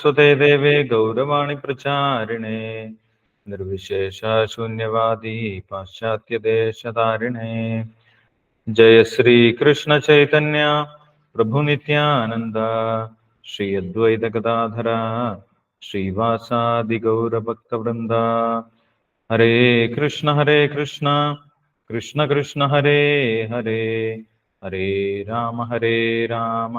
സാരസ്വതേ ദേവേ ഗൗരവാണി പ്രചാരിണേ നിർവിശേഷ ശൂന്യവാദി പാശ്ചാത്യദേശധാരിണേ ജയ ശ്രീ കൃഷ്ണ ചൈതന്യ പ്രഭു നിത്യാനന്ദ ശ്രീ അദ്വൈത ഗദാധര ശ്രീവാസാദി ഗൗരഭക്തവൃന്ദ ഹരേ കൃഷ്ണ ഹരേ കൃഷ്ണ കൃഷ്ണ കൃഷ്ണ ഹരേ ഹരേ ഹരേ രാമ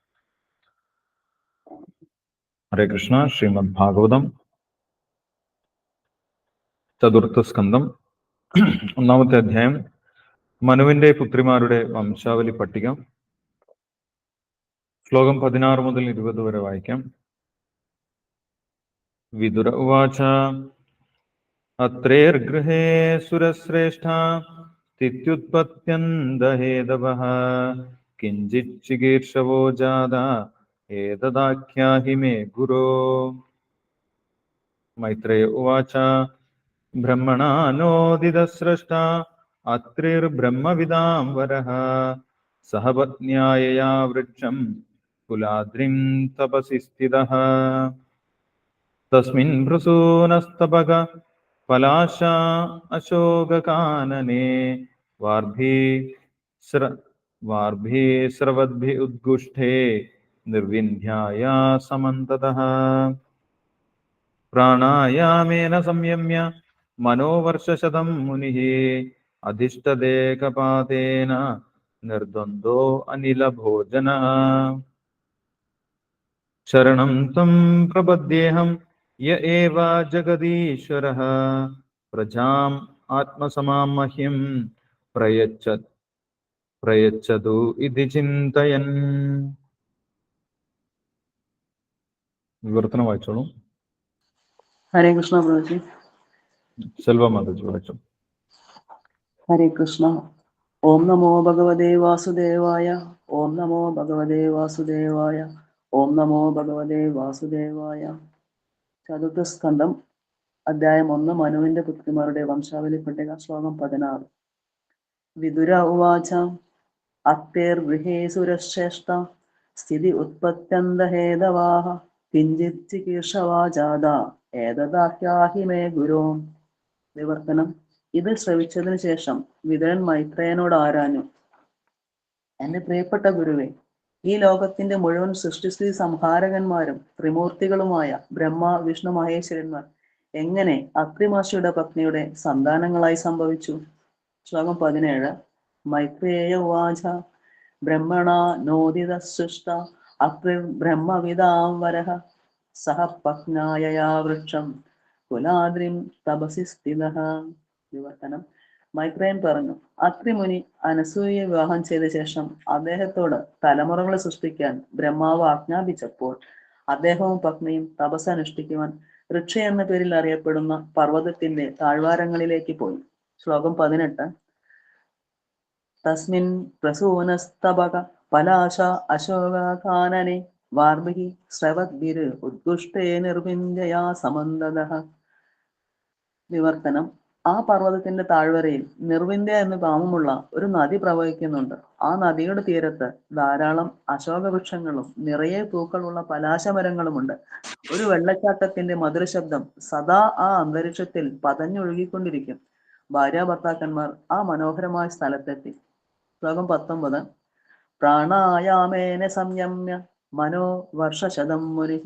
ഹരേ കൃഷ്ണ ശ്രീമദ് ഭാഗവതം ചതുർത്ഥ സ്കന്ധം ഒന്നാമത്തെ അധ്യായം മനുവിന്റെ പുത്രിമാരുടെ വംശാവലി പട്ടിക ശ്ലോകം പതിനാറ് മുതൽ ഇരുപത് വരെ വായിക്കാം. വിദുര ഉവാച അത്രേർഗൃഹേ സുരശ്രേഷ്ഠ തിത്യുത്പത്യന്തഹേതവ കിഞ്ചിത് ചികീർഷവോ ജാത ഏതദാഖ്യാഹി മേ ഗുരോ മൈത്രേയ ഉവാച ബ്രഹ്മണാനോദിതസ്രഷ്ട അത്രിർബ്രഹ്മവിദാം വരः സഹ പത്ന്യായയാ വൃക്ഷം കുലാദ്രിം തപസി സ്ഥിതः തസ്മിൻ ഭൃസൂനസ്തപക പലാശ അശോകകാനനെ വാർഭി സ്ര വാർഭി സ്രവദ്ഭി ഉദ്ഗുഷ്ഠേ നിർവിന്ധ്യായ സമന്തതഃ പ്രാണായാമേന സംയമ്യ മനോവർഷശതം മുനിः അധിഷ്ഠദേകപാതേന നിർദ്വന്ദ്വോ അനിലഭോജന ശരണം ത്വം പ്രപദ്യേഹം യ ഏവ ജഗദീശ്വരः പ്രജാം ആത്മസമാം മഹ്യം പ്രയച്ഛ പ്രയച്ഛതു ഇതി ചിന്തയൻ വിവർത്തനം വായിച്ചോളൂ. ഹരേ കൃഷ്ണ പ്രഭുജി സെൽവ മാതാജി വായിച്ചു. ഹരേ കൃഷ്ണ. ഓം നമോ ഭഗവതേ വാസുദേവായ. ഓം നമോ ഭഗവതേ വാസുദേവായ. ഓം നമോ ഭഗവതേ വാസുദേവായ. ചതുർത്ഥ സ്കന്ധം അധ്യായം ഒന്ന് മനുവിന്റെ പുത്രിമാരുടെ വംശാവലി പട്ടിക ശ്ലോകം പതിനാറ്. വിദുര ഉവാച അത്തേർ ഗൃഹേ സുരശ്രേഷ്ഠ സ്ഥിതി ഉത്പത്യന്തഹേതവാഹ. കിഞ്ചിത് കേശവാചാത ഏതദാഹ്യാഹി മേ ഗുരോ. വിവർത്തനം. ഇത് ശ്രവിച്ചതിനു ശേഷം വിതരൻ മൈത്രേയനോട് ആരാഞ്ഞു? എന്റെ പ്രിയപ്പെട്ട ഗുരുവെ ഈ ലോകത്തിന്റെ മുഴുവൻ സൃഷ്ടിസ്ഥിതി സംഹാരകന്മാരും ത്രിമൂർത്തികളുമായ ബ്രഹ്മ വിഷ്ണു മഹേശ്വരന്മാർ എങ്ങനെ അത്രിമാശിയുടെ പത്നിയുടെ സന്താനങ്ങളായി സംഭവിച്ചു? ശ്ലോകം പതിനേഴ്. മൈത്രേയ ഉവാച. ബ്രഹ്മണ നോദിത സൃഷ്ട അത്രി ബ്രഹ്മവിതാം വരഹ സഹ പത്നായയാ വൃക്ഷം കുലാദ്രിം തപസി സ്ഥിതഃ വിവർത്തനം മൈത്രേയൻ പറഞ്ഞു അത്രിമുനി അനസൂയെ വിവാഹം ചെയ്ത ശേഷം അദ്ദേഹത്തോട് തലമുറകളെ സൃഷ്ടിക്കാൻ ബ്രഹ്മാവ് ആജ്ഞാപിച്ചപ്പോൾ അദ്ദേഹവും പത്നിയും തപസ് അനുഷ്ഠിക്കുവാൻ ഋക്ഷ എന്ന പേരിൽ അറിയപ്പെടുന്ന പർവതത്തിന്റെ താഴ്വാരങ്ങളിലേക്ക് പോയി. ശ്ലോകം പതിനെട്ട്. തസ്മിൻ പ്രസൂനസ്തപക പലാശ അശോകാനനെ വാർഭിഹി ശ്രവദ്ഭിര് ഉദ്ഘുഷ്ടേ നിർവിന്ദയാ സമന്തതഃ. വിവർത്തനം. ആ പർവതത്തിന്റെ താഴ്വരയിൽ നിർവിന്ധ്യ എന്ന് നാമമുള്ള ഒരു നദി പ്രവഹിക്കുന്നുണ്ട്. ആ നദിയുടെ തീരത്ത് ധാരാളം അശോക വൃക്ഷങ്ങളും നിറയെ പൂക്കളുള്ള പലാശമരങ്ങളുമുണ്ട്. ഒരു വെള്ളച്ചാട്ടത്തിന്റെ മധുരശബ്ദം സദാ ആ അന്തരീക്ഷത്തിൽ പതഞ്ഞൊഴുകിക്കൊണ്ടിരിക്കും. ഭാര്യ ഭർത്താക്കന്മാർ ആ മനോഹരമായ സ്ഥലത്തെത്തി. ശ്ലോകം പത്തൊമ്പത്. പ്രാണായാമേന സംയമ്യ മനോ വർഷശതം മുനി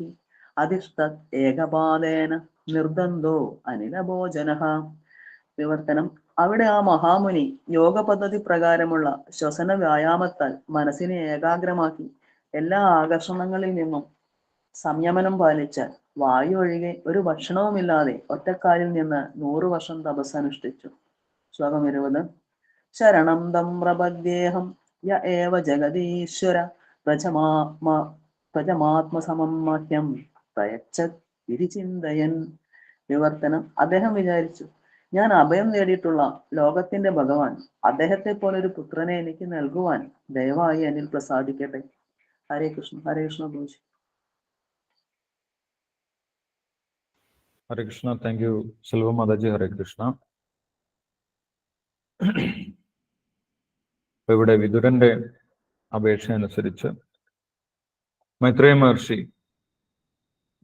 അധിഷ്ഠ ഏകപാദേന നിർദ്ദന്തോ അനിലഭോജന. വിവർത്തനം. അവിടെ ആ മഹാമുനി യോഗ പദ്ധതി പ്രകാരമുള്ള ശ്വസന വ്യായാമത്താൽ മനസ്സിനെ ഏകാഗ്രമാക്കി എല്ലാ ആകർഷണങ്ങളിൽ നിന്നും സംയമനം പാലിച്ച് വായു ഒഴികെ ഒരു ഭക്ഷണവുമില്ലാതെ ഒറ്റക്കാലിൽ നിന്ന് നൂറു വർഷം തപസ് അനുഷ്ഠിച്ചു ശ്ലോകം ഇരുപത്. ശരണം തം പ്രപദ്യേഹം യ ഏവ ജഗദീശ്വര പ്രജമാത്മ പ്രജമാത്മസമം മഹ്യം പ്രയച്ഛത് ഇതി ചിന്തയൻ വിവർത്തനം അദ്ദേഹം വിചാരിച്ചു ഞാൻ അഭയം നേടിയിട്ടുള്ള ലോകത്തിന്റെ ഭഗവാൻ അദ്ദേഹത്തെ പോലെ ഒരു പുത്രനെ എനിക്ക് നൽകുവാൻ ദയവായി അനിൽ പ്രസാദിക്കട്ടെ. Hare Krishna Hare Krishna Guruji. Hare Krishna thank you Selva Mataji Hare Krishna. ഇപ്പൊ ഇവിടെ വിതുരന്റെ അപേക്ഷ അനുസരിച്ച് മൈത്രേയ മഹർഷി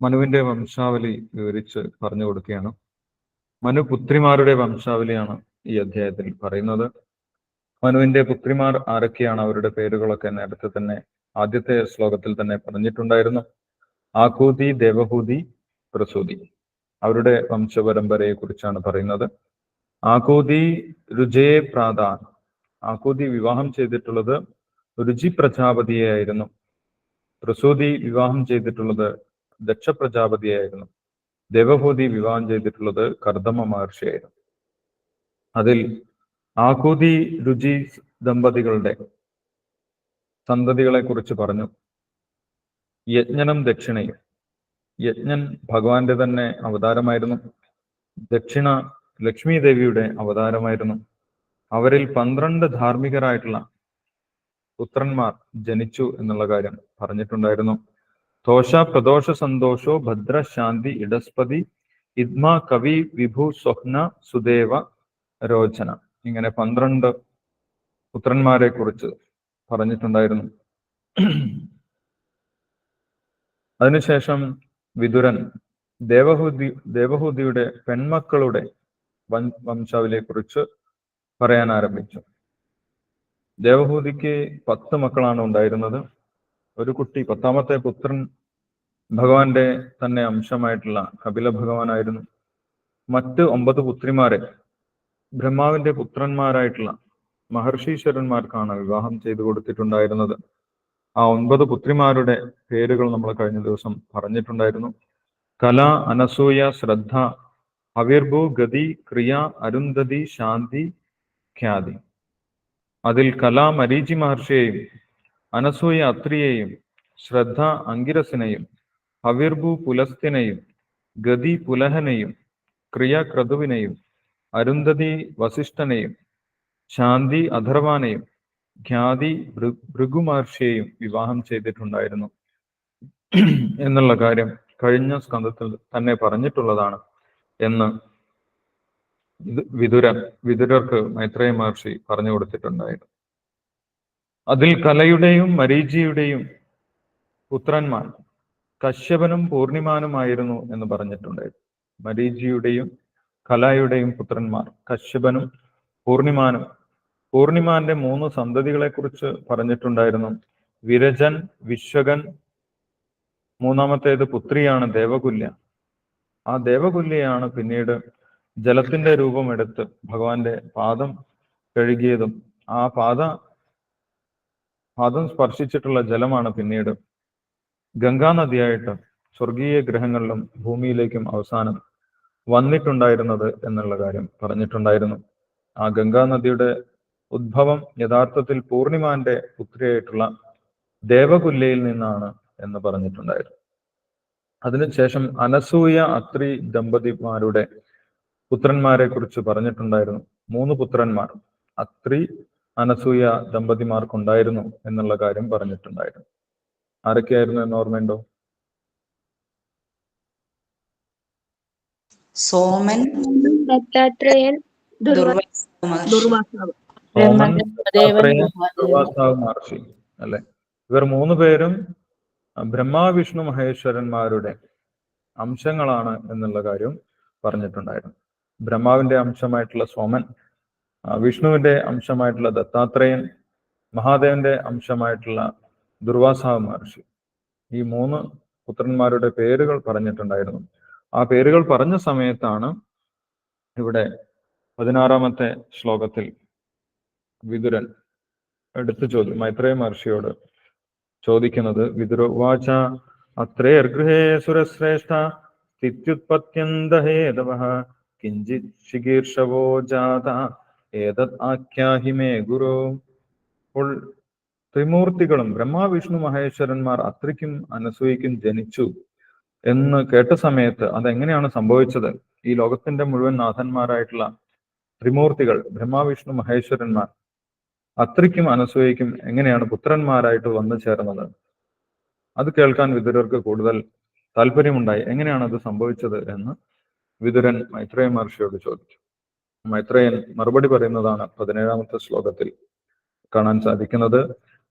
മനുവിന്റെ വംശാവലി വിവരിച്ച് പറഞ്ഞു കൊടുക്കുകയാണ്. മനു പുത്രിമാരുടെ വംശാവലിയാണ് ഈ അധ്യായത്തിൽ പറയുന്നത്. മനുവിന്റെ പുത്രിമാർ ആരൊക്കെയാണ്? അവരുടെ പേരുകളൊക്കെ നേരത്തെ തന്നെ ആദ്യത്തെ ശ്ലോകത്തിൽ തന്നെ പറഞ്ഞിട്ടുണ്ടായിരുന്നു. ആകൂതി ദേവഹൂതി പ്രസൂതി. അവരുടെ വംശപരമ്പരയെ കുറിച്ചാണ് പറയുന്നത്. ആകൂതി രുജേ പ്രാധാൻ ആകൂതി വിവാഹം ചെയ്തിട്ടുള്ളത് രുചി പ്രജാപതിയായിരുന്നു. പ്രസൂതി വിവാഹം ചെയ്തിട്ടുള്ളത് ദക്ഷ പ്രജാപതിയായിരുന്നു. ദേവഭൂതി വിവാഹം ചെയ്തിട്ടുള്ളത് കർദമ മഹർഷിയായിരുന്നു. അതിൽ ആകൂതി രുചി ദമ്പതികളുടെ സന്തതികളെ കുറിച്ച് പറഞ്ഞു. യജ്ഞനം ദക്ഷിണയും. യജ്ഞൻ ഭഗവാന്റെ തന്നെ അവതാരമായിരുന്നു. ദക്ഷിണ ലക്ഷ്മി ദേവിയുടെ അവതാരമായിരുന്നു. അവരിൽ പന്ത്രണ്ട് ധാർമ്മികരായിട്ടുള്ള പുത്രന്മാർ ജനിച്ചു എന്നുള്ള കാര്യം പറഞ്ഞിട്ടുണ്ടായിരുന്നു. ദോഷ പ്രദോഷ സന്തോഷോ ഭദ്ര ശാന്തി ഇടസ്പതി ഇദ്മ കവി വിഭു സ്വപ്ന സുദേവ രോചന. ഇങ്ങനെ പന്ത്രണ്ട് പുത്രന്മാരെ കുറിച്ച് പറഞ്ഞിട്ടുണ്ടായിരുന്നു. അതിനുശേഷം വിതുരൻ ദേവഹൂതി ദേവഹൂതിയുടെ പെൺമക്കളുടെ വംശാവലിയെ കുറിച്ച് പറയാൻ ആരംഭിച്ചു. ദേവഹൂതിക്ക് പത്ത് മക്കളാണ് ഉണ്ടായിരുന്നത്. ഒരു കുട്ടി പത്താമത്തെ പുത്രൻ ഭഗവാന്റെ തന്നെ അംശമായിട്ടുള്ള കപില ഭഗവാനായിരുന്നു. മറ്റ് ഒമ്പത് പുത്രിമാരെ ബ്രഹ്മാവിന്റെ പുത്രന്മാരായിട്ടുള്ള മഹർഷീശ്വരന്മാർക്കാണ് വിവാഹം ചെയ്തു കൊടുത്തിട്ടുണ്ടായിരുന്നത്. ആ ഒൻപത് പുത്രിമാരുടെ പേരുകൾ നമ്മൾ കഴിഞ്ഞ ദിവസം പറഞ്ഞിട്ടുണ്ടായിരുന്നു. കല അനസൂയ ശ്രദ്ധ അവിർഭു ഗതി ക്രിയ അരുന്ധതി ശാന്തി ഖ്യാതി. അതിൽ കലാ മരീചി മഹർഷിയെയും അനസൂയ അത്രിയെയും ശ്രദ്ധ അങ്കിരസിനെയും ഹവിർഭു പുലസ്തിനെയും ഗതി പുലഹനെയും ക്രിയ ക്രതുവിനെയും അരുന്ധതി വസിഷ്ഠനെയും ശാന്തി അധർവാനെയും ഖ്യാതി ഭൃ- ഭൃഗു മഹർഷിയെയും വിവാഹം ചെയ്തിട്ടുണ്ടായിരുന്നു. എന്നുള്ള കാര്യം കഴിഞ്ഞ സ്കന്ധത്തിൽ തന്നെ പറഞ്ഞിട്ടുള്ളതാണ് എന്ന് വിതുരൻ വിതുരർക്ക് മൈത്രേയ മഹർഷി പറഞ്ഞു കൊടുത്തിട്ടുണ്ടായിരുന്നു. അതിൽ കലയുടെയും മരീചിയുടെയും പുത്രന്മാർ കശ്യപനും പൂർണിമാനുമായിരുന്നു എന്ന് പറഞ്ഞിട്ടുണ്ടായിരുന്നു. മരീചിയുടെയും കലയുടെയും പുത്രന്മാർ കശ്യപനും പൂർണിമാനും. പൂർണിമാന്റെ മൂന്ന് സന്തതികളെ കുറിച്ച് പറഞ്ഞിട്ടുണ്ടായിരുന്നു. വിരജൻ വിശ്വകൻ മൂന്നാമത്തേത് പുത്രിയാണ് ദേവകുല്യ. ആ ദേവകുല്യയാണ് പിന്നീട് ജലത്തിന്റെ രൂപമെടുത്ത് ഭഗവാന്റെ പാദം കഴുകിയതും ആ പാദ പാദം സ്പർശിച്ചിട്ടുള്ള ജലമാണ് പിന്നീട് ഗംഗാ നദിയായിട്ട് സ്വർഗീയ ഗ്രഹങ്ങളിലും ഭൂമിയിലേക്കും അവസാനം വന്നിട്ടുണ്ടായിരുന്നത് എന്നുള്ള കാര്യം പറഞ്ഞിട്ടുണ്ടായിരുന്നു. ആ ഗംഗാ നദിയുടെ ഉദ്ഭവം യഥാർത്ഥത്തിൽ പൂർണിമാന്റെ പുത്രിയായിട്ടുള്ള ദേവകുല്യയിൽ നിന്നാണ് എന്ന് പറഞ്ഞിട്ടുണ്ടായിരുന്നു. അതിനുശേഷം അനസൂയ അത്രി ദമ്പതിമാരുടെ പുത്രന്മാരെ കുറിച്ച് പറഞ്ഞിട്ടുണ്ടായിരുന്നു. മൂന്ന് പുത്രന്മാർ. അത്രി അനസൂയ ദമ്പതിമാർക്കുണ്ടായിരുന്നു എന്നുള്ള കാര്യം പറഞ്ഞിട്ടുണ്ടായിരുന്നു. ആരൊക്കെയായിരുന്നു എന്ന് ഓർമ്മയുണ്ടോ? സോമൻ ദത്താത്രേയൻ മഹർഷി. അല്ലെ? ഇവർ മൂന്ന് പേരും ബ്രഹ്മാ വിഷ്ണു മഹേശ്വരന്മാരുടെ അംശങ്ങളാണ് എന്നുള്ള കാര്യം പറഞ്ഞിട്ടുണ്ടായിരുന്നു. ബ്രഹ്മാവിന്റെ അംശമായിട്ടുള്ള സോമൻ വിഷ്ണുവിന്റെ അംശമായിട്ടുള്ള ദത്താത്രേയൻ മഹാദേവന്റെ അംശമായിട്ടുള്ള ദുർവാസാവ് മഹർഷി. ഈ മൂന്ന് പുത്രന്മാരുടെ പേരുകൾ പറഞ്ഞിട്ടുണ്ടായിരുന്നു. ആ പേരുകൾ പറഞ്ഞ സമയത്താണ് ഇവിടെ പതിനാറാമത്തെ ശ്ലോകത്തിൽ വിതുരൻ എടുത്തു ചോദ്യം മൈത്രേയ മഹർഷിയോട് ചോദിക്കുന്നത് വിതുരവാച അത്രേ അത്രേർഗൃഹേ സുരശ്രേഷ്ഠ സ്ഥിത്യുത്പത്യന്തഹേതവ കിഞ്ചിത് ശികീർഷവോ ജാത ഏതത് ആഖ്യാഹി മേ ഗുരു അപ്പോൾ ത്രിമൂർത്തികളും ബ്രഹ്മ വിഷ്ണു മഹേശ്വരന്മാർ അത്രയ്ക്കും അനസൂയയ്ക്കും ജനിച്ചു എന്ന് കേട്ട സമയത്ത് അതെങ്ങനെയാണ് സംഭവിച്ചത്? ഈ ലോകത്തിന്റെ മുഴുവൻ നാഥന്മാരായിട്ടുള്ള ത്രിമൂർത്തികൾ ബ്രഹ്മ വിഷ്ണു മഹേശ്വരന്മാർ അത്രയ്ക്കും അനസൂയയ്ക്കും എങ്ങനെയാണ് പുത്രന്മാരായിട്ട് വന്നു ചേർന്നത്? അത് കേൾക്കാൻ വിദുരർക്ക് കൂടുതൽ താല്പര്യമുണ്ടായി. എങ്ങനെയാണ് അത് സംഭവിച്ചത് എന്ന് വിതുരൻ മൈത്രേയ മഹർഷിയോട് ചോദിച്ചു. മൈത്രേയൻ മറുപടി പറയുന്നതാണ് പതിനേഴാമത്തെ ശ്ലോകത്തിൽ കാണാൻ സാധിക്കുന്നത്.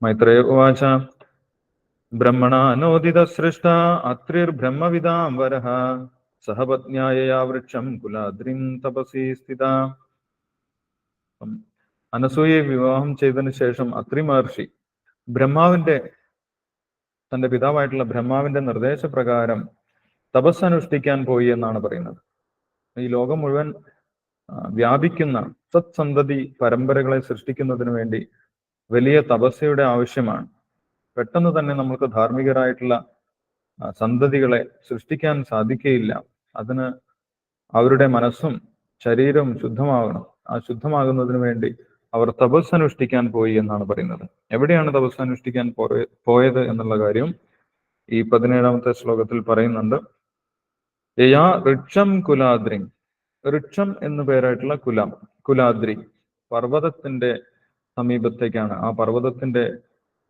മൈത്രേയ ഉവാച ബ്രഹ്മണാനോദിത സൃഷ്ട അത്രിർ ബ്രഹ്മവിദാം വരഹ സഹപത്ന്യായ വൃക്ഷം കുലാദ്രിം തപസി സ്ഥിത. അനസൂയെ വിവാഹം ചെയ്തതിന് ശേഷം അത്രി മഹർഷി ബ്രഹ്മാവിന്റെ തന്റെ പിതാവായിട്ടുള്ള ബ്രഹ്മാവിന്റെ നിർദ്ദേശപ്രകാരം തപസ് അനുഷ്ഠിക്കാൻ പോയി എന്നാണ് പറയുന്നത്. ഈ ലോകം മുഴുവൻ വ്യാപിക്കുന്ന സത്സന്തതി പരമ്പരകളെ സൃഷ്ടിക്കുന്നതിന് വേണ്ടി വലിയ തപസ്യയുടെ ആവശ്യമാണ്. പെട്ടെന്ന് തന്നെ നമുക്ക് ധാർമ്മികരായിട്ടുള്ള സന്തതികളെ സൃഷ്ടിക്കാൻ സാധിക്കുകയില്ല. അതിന് അവരുടെ മനസ്സും ശരീരവും ശുദ്ധമാകണം. ആ ശുദ്ധമാകുന്നതിന് വേണ്ടി അവർ തപസ് അനുഷ്ഠിക്കാൻ പോയി എന്നാണ് പറയുന്നത്. എവിടെയാണ് തപസ് അനുഷ്ഠിക്കാൻ പോയ- പോയത് എന്നുള്ള കാര്യം ഈ പതിനേഴാമത്തെ ശ്ലോകത്തിൽ പറയുന്നുണ്ട്. യയാ ഋക്ഷം കുലാദ്രി. ഋക്ഷം എന്നു പേരായിട്ടുള്ള കുലം കുലാദ്രി. പർവതത്തിന്റെ സമീപത്തേക്കാണ്. ആ പർവതത്തിന്റെ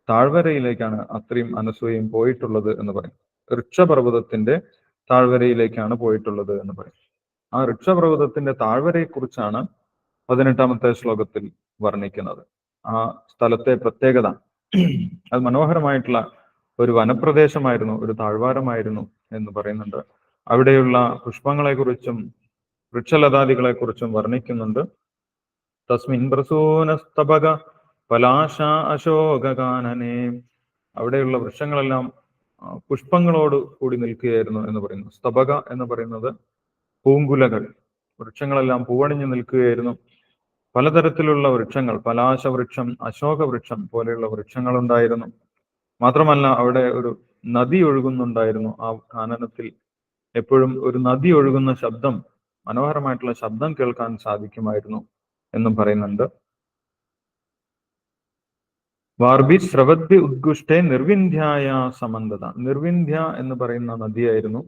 താഴ്വരയിലേക്കാണ് അത്രയും അനസൂയയും പോയിട്ടുള്ളത് എന്ന് പറയും. ഋക്ഷപർവതത്തിന്റെ താഴ്വരയിലേക്കാണ് പോയിട്ടുള്ളത് എന്ന് പറയും. ആ ഋക്ഷപർവതത്തിന്റെ താഴ്വരയെ കുറിച്ചാണ് പതിനെട്ടാമത്തെ ശ്ലോകത്തിൽ വർണിക്കുന്നത്. ആ സ്ഥലത്തെ പ്രത്യേകത. അത് മനോഹരമായിട്ടുള്ള ഒരു വനപ്രദേശമായിരുന്നു ഒരു താഴ്വാരമായിരുന്നു എന്ന് പറയുന്നുണ്ട് അവിടെയുള്ള പുഷ്പങ്ങളെക്കുറിച്ചും വൃക്ഷലതാദികളെക്കുറിച്ചും വൃക്ഷലതാദികളെ കുറിച്ചും വർണിക്കുന്നുണ്ട്. തസ്മിൻ പ്രസൂനസ്തപക പലാശ അശോകാനനെ അവിടെയുള്ള വൃക്ഷങ്ങളെല്ലാം പുഷ്പങ്ങളോട് കൂടി നിൽക്കുകയായിരുന്നു എന്ന് പറയുന്നു. സ്തപക എന്ന് പറയുന്നത് പൂങ്കുലകൾ. വൃക്ഷങ്ങളെല്ലാം പൂവണിഞ്ഞു നിൽക്കുകയായിരുന്നു. പലതരത്തിലുള്ള വൃക്ഷങ്ങൾ പലാശ വൃക്ഷം അശോക വൃക്ഷം പോലെയുള്ള വൃക്ഷങ്ങൾ ഉണ്ടായിരുന്നു മാത്രമല്ല അവിടെ ഒരു നദി ഒഴുകുന്നുണ്ടായിരുന്നു ആ കാനനത്തിൽ. എപ്പോഴും ഒരു നദി ഒഴുകുന്ന ശബ്ദം മനോഹരമായിട്ടുള്ള ശബ്ദം കേൾക്കാൻ സാധിക്കുമായിരുന്നു എന്നും പറയുന്നുണ്ട്. വാർബി സ്രവദ്ഭി ഉദ്ഗുഷ്ടേ നിർവിന്ധ്യായ സമന്തത. നിർവിന്ധ്യ എന്ന് പറയുന്ന നദിയായിരുന്നു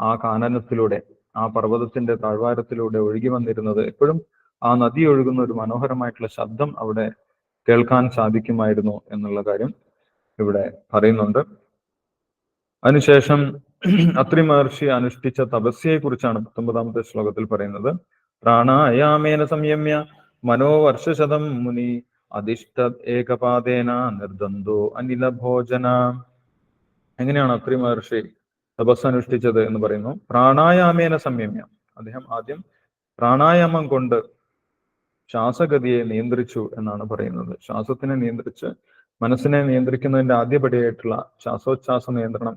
ആ കാനനത്തിലൂടെ ആ പർവതത്തിന്റെ താഴ്വാരത്തിലൂടെ ഒഴുകി വന്നിരുന്നത്. എപ്പോഴും ആ നദി ഒഴുകുന്ന ഒരു മനോഹരമായിട്ടുള്ള ശബ്ദം അവിടെ കേൾക്കാൻ സാധിക്കുമായിരുന്നു എന്നുള്ള കാര്യം ഇവിടെ പറയുന്നുണ്ട്. അതിനുശേഷം അത്രി മഹർഷി അനുഷ്ഠിച്ച തപസ്യയെ കുറിച്ചാണ് പത്തൊമ്പതാമത്തെ ശ്ലോകത്തിൽ പറയുന്നത്. പ്രാണായാമേന സംയമ്യ മനോവർഷശതം മുനി അധിഷ്ഠ ഏകപാതേന നിർദ്ദന്തോ അനില ഭോജന എങ്ങനെയാണ് അത്രി മഹർഷി തപസ് അനുഷ്ഠിച്ചത് എന്ന് പറയുന്നു. പ്രാണായാമേന സംയമ്യ. അദ്ദേഹം ആദ്യം പ്രാണായാമം കൊണ്ട് ശ്വാസഗതിയെ നിയന്ത്രിച്ചു എന്നാണ് പറയുന്നത്. ശ്വാസത്തിനെ നിയന്ത്രിച്ച് മനസ്സിനെ നിയന്ത്രിക്കുന്നതിന്റെ ആദ്യപടിയായിട്ടുള്ള ശ്വാസോച്ഛ്വാസ നിയന്ത്രണം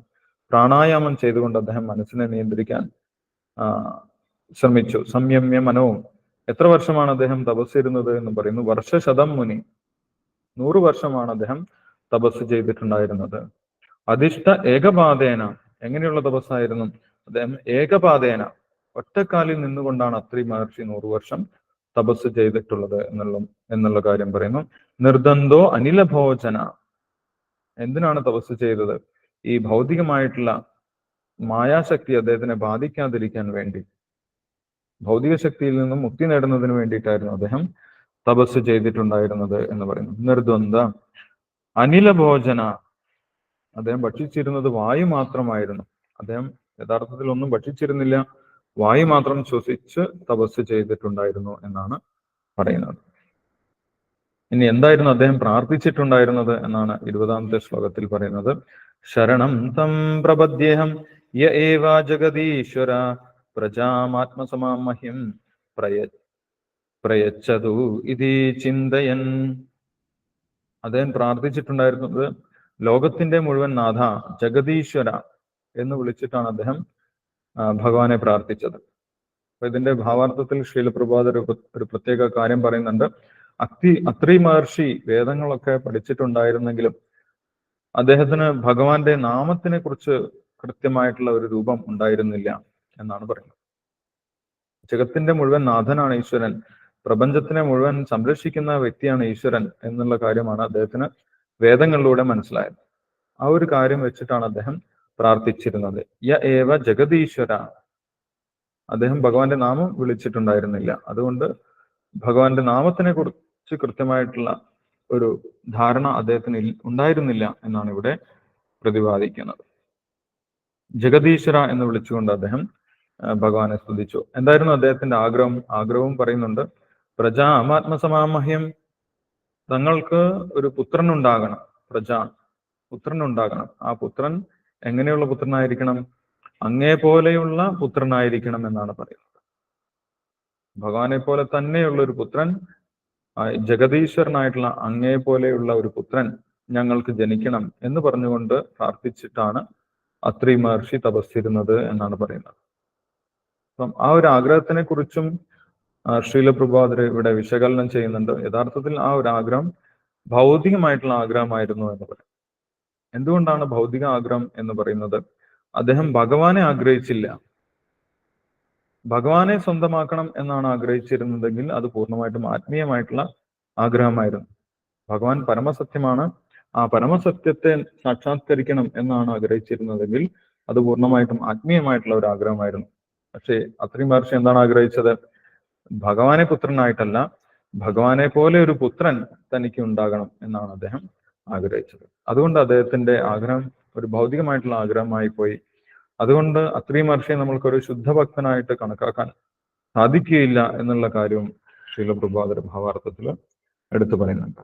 പ്രാണായാമം ചെയ്തുകൊണ്ട് അദ്ദേഹം മനസ്സിനെ നിയന്ത്രിക്കാൻ ശ്രമിച്ചു. സംയമ്യ മനവും. എത്ര വർഷമാണ് അദ്ദേഹം തപസ്സിരുന്നത് എന്ന് പറയുന്നു. വർഷശതം മുനി. നൂറ് വർഷമാണ് അദ്ദേഹം തപസ് ചെയ്തിട്ടുണ്ടായിരുന്നത്. അധിഷ്ഠ ഏകപാതേന. എങ്ങനെയുള്ള തപസ്സായിരുന്നു? അദ്ദേഹം ഏകപാതേന. ഒറ്റക്കാലിൽ നിന്നുകൊണ്ടാണ് അത്രി മഹർഷി നൂറ് വർഷം തപസ് ചെയ്തിട്ടുള്ളത് എന്നുള്ള എന്നുള്ള കാര്യം പറയുന്നു. നിർദ്ദന്തോ അനിലഭോജന. എന്തിനാണ് തപസ് ചെയ്തത്? ഈ ഭൗതികമായിട്ടുള്ള മായാശക്തി അദ്ദേഹത്തിനെ ബാധിക്കാതിരിക്കാൻ വേണ്ടി ഭൗതിക ശക്തിയിൽ നിന്നും മുക്തി നേടുന്നതിന് വേണ്ടിയിട്ടായിരുന്നു അദ്ദേഹം തപസ് ചെയ്തിട്ടുണ്ടായിരുന്നത് എന്ന് പറയുന്നു. നിർദ്വന്ദ അനിലഭോജന അദ്ദേഹം ഭക്ഷിച്ചിരുന്നത് വായു മാത്രമായിരുന്നു. അദ്ദേഹം യഥാർത്ഥത്തിൽ ഒന്നും ഭക്ഷിച്ചിരുന്നില്ല. വായു മാത്രം ശ്വസിച്ച് തപസ് ചെയ്തിട്ടുണ്ടായിരുന്നു എന്നാണ് പറയുന്നത്. ഇനി എന്തായിരുന്നു അദ്ദേഹം പ്രാർത്ഥിച്ചിട്ടുണ്ടായിരുന്നത് എന്നാണ് ഇരുപതാമത്തെ ശ്ലോകത്തിൽ പറയുന്നത്. ശരണം തം പ്രപദ്യേഹം യ ഏവ ജഗദീശ്വര പ്രജാമാത്മസമാം മഹ്യം പ്രയ പ്രയച്ഛതു ഇതി ചിന്തയൻ. അദ്ദേഹം പ്രാർത്ഥിച്ചിട്ടുണ്ടായിരുന്നത് ലോകത്തിന്റെ മുഴുവൻ നാഥ ജഗദീശ്വര എന്ന് വിളിച്ചിട്ടാണ് അദ്ദേഹം ഭഗവാനെ പ്രാർത്ഥിച്ചത്. അപ്പൊ ഇതിന്റെ ഭാവാർത്ഥത്തിൽ ശ്രീലപ്രഭാത ഒരു ഒരു പ്രത്യേക കാര്യം പറയുന്നുണ്ട്. അക്തി അത്രി മഹർഷി വേദങ്ങളൊക്കെ പഠിച്ചിട്ടുണ്ടായിരുന്നെങ്കിലും അദ്ദേഹത്തിന് ഭഗവാന്റെ നാമത്തിനെ കുറിച്ച് കൃത്യമായിട്ടുള്ള ഒരു രൂപം ഉണ്ടായിരുന്നില്ല എന്നാണ് പറയുന്നത്. ജഗത്തിന്റെ മുഴുവൻ നാഥനാണ് ഈശ്വരൻ. പ്രപഞ്ചത്തിനെ മുഴുവൻ സംരക്ഷിക്കുന്ന വ്യക്തിയാണ് ഈശ്വരൻ എന്നുള്ള കാര്യമാണ് അദ്ദേഹത്തിന് വേദങ്ങളിലൂടെ മനസ്സിലായത്. ആ ഒരു കാര്യം വെച്ചിട്ടാണ് അദ്ദേഹം പ്രാർത്ഥിച്ചിരുന്നത്. യ ഏവ ജഗതീശ്വര അദ്ദേഹം ഭഗവാന്റെ നാമം വിളിച്ചിട്ടുണ്ടായിരുന്നില്ല. അതുകൊണ്ട് ഭഗവാന്റെ നാമത്തിനെ കുറിച്ച് കൃത്യമായിട്ടുള്ള ഒരു ധാരണ അദ്ദേഹത്തിന് ഉണ്ടായിരുന്നില്ല എന്നാണ് ഇവിടെ പ്രതിപാദിക്കുന്നത്. ജഗദീശ്വര എന്ന് വിളിച്ചുകൊണ്ട് അദ്ദേഹം ഭഗവാനെ സ്തുതിച്ചു. എന്തായിരുന്നു അദ്ദേഹത്തിന്റെ ആഗ്രഹം? ആഗ്രഹവും പറയുന്നുണ്ട് പ്രജ അമാത്മസമാമഹ്യം തങ്ങൾക്ക് ഒരു പുത്രൻ ഉണ്ടാകണം പ്രജ പുത്രൻ ഉണ്ടാകണം ആ പുത്രൻ എങ്ങനെയുള്ള പുത്രനായിരിക്കണം? അങ്ങേ പോലെയുള്ള പുത്രനായിരിക്കണം എന്നാണ് പറയുന്നത്. ഭഗവാനെ പോലെ തന്നെയുള്ള ഒരു പുത്രൻ ജഗദീശ്വരനായിട്ടുള്ള അങ്ങേ പോലെയുള്ള ഒരു പുത്രൻ ഞങ്ങൾക്ക് ജനിക്കണം എന്ന് പറഞ്ഞുകൊണ്ട് പ്രാർത്ഥിച്ചിട്ടാണ് അത്രി മഹർഷി തപസ്സിരുന്നത് എന്നാണ് പറയുന്നത്. അപ്പം ആ ഒരു ആഗ്രഹത്തിനെ കുറിച്ചും ശ്രീലപ്രഭാതർ ഇവിടെ വിശകലനം ചെയ്യുന്നുണ്ട്. യഥാർത്ഥത്തിൽ ആ ഒരു ആഗ്രഹം ഭൗതികമായിട്ടുള്ള ആഗ്രഹമായിരുന്നു എന്ന് പറയും. എന്തുകൊണ്ടാണ് ഭൗതിക ആഗ്രഹം എന്ന് പറയുന്നത്? അദ്ദേഹം ഭഗവാനെ ആഗ്രഹിച്ചില്ല. ഭഗവാനെ സ്വന്തമാക്കണം എന്നാണ് ആഗ്രഹിച്ചിരുന്നതെങ്കിൽ അത് പൂർണമായിട്ടും ആത്മീയമായിട്ടുള്ള ആഗ്രഹമായിരുന്നു. ഭഗവാൻ പരമസത്യമാണ്. ആ പരമസത്യത്തെ സാക്ഷാത്കരിക്കണം എന്നാണ് ആഗ്രഹിച്ചിരുന്നതെങ്കിൽ അത് പൂർണമായിട്ടും ആത്മീയമായിട്ടുള്ള ഒരു ആഗ്രഹമായിരുന്നു. പക്ഷേ അത്രയും മഹർഷി എന്താണ് ആഗ്രഹിച്ചത്? ഭഗവാനെ പുത്രനായിട്ടല്ല ഭഗവാനെ പോലെ ഒരു പുത്രൻ തനിക്ക് ഉണ്ടാകണം എന്നാണ് അദ്ദേഹം ആഗ്രഹിച്ചത്. അതുകൊണ്ട് അദ്ദേഹത്തിന്റെ ആഗ്രഹം ഒരു ഭൗതികമായിട്ടുള്ള ആഗ്രഹമായി പോയി. അതുകൊണ്ട് അത്രയും മഹർഷിയെ നമ്മൾക്കൊരു ശുദ്ധഭക്തനായിട്ട് കണക്കാക്കാൻ സാധിക്കുകയില്ല എന്നുള്ള കാര്യവും ശീലപ്രഭാതര ഭാവാർത്ഥത്തിൽ എടുത്തു പറയുന്നുണ്ട്.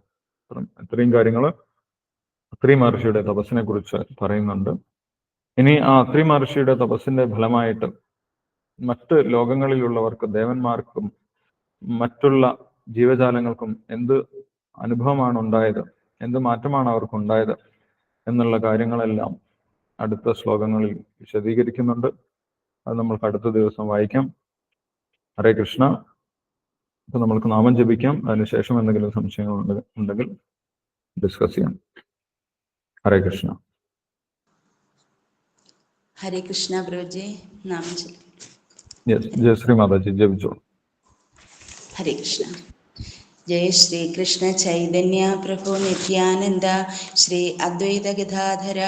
അത്രയും ഇത്രയും കാര്യങ്ങൾ അത്രി മഹർഷിയുടെ തപസ്സിനെ കുറിച്ച് പറയുന്നുണ്ട്. ഇനി ആ അത്രി മഹർഷിയുടെ തപസ്സിന്റെ ഫലമായിട്ട് മറ്റ് ലോകങ്ങളിലുള്ളവർക്ക് ദേവന്മാർക്കും മറ്റുള്ള ജീവജാലങ്ങൾക്കും എന്ത് അനുഭവമാണ് ഉണ്ടായത് എന്ത് മാറ്റമാണ് അവർക്ക് ഉണ്ടായത് എന്നുള്ള കാര്യങ്ങളെല്ലാം അടുത്ത ശ്ലോകങ്ങളിൽ വിശദീകരിക്കുന്നുണ്ട്. അത് നമ്മൾക്ക് അടുത്ത ദിവസം വായിക്കാം. ഹരേ കൃഷ്ണ. അപ്പൊ നമ്മൾക്ക് നാമം ജപിക്കാം. അതിനുശേഷം എന്തെങ്കിലും സംശയങ്ങൾ ഉണ്ട് ഉണ്ടെങ്കിൽ ഡിസ്കസ് ചെയ്യാം. ഹരേ കൃഷ്ണ. ഹരേ കൃഷ്ണ ബ്രോജി നാമം ജയ ശ്രീ മാതാജി ജപിച്ചോളൂ. ഹരേ കൃഷ്ണ. ജയ ശ്രീ കൃഷ്ണ ചൈതന്യ പ്രഭു നിത്യാനന്ദ ശ്രീ അദ്വൈത ഗദാധര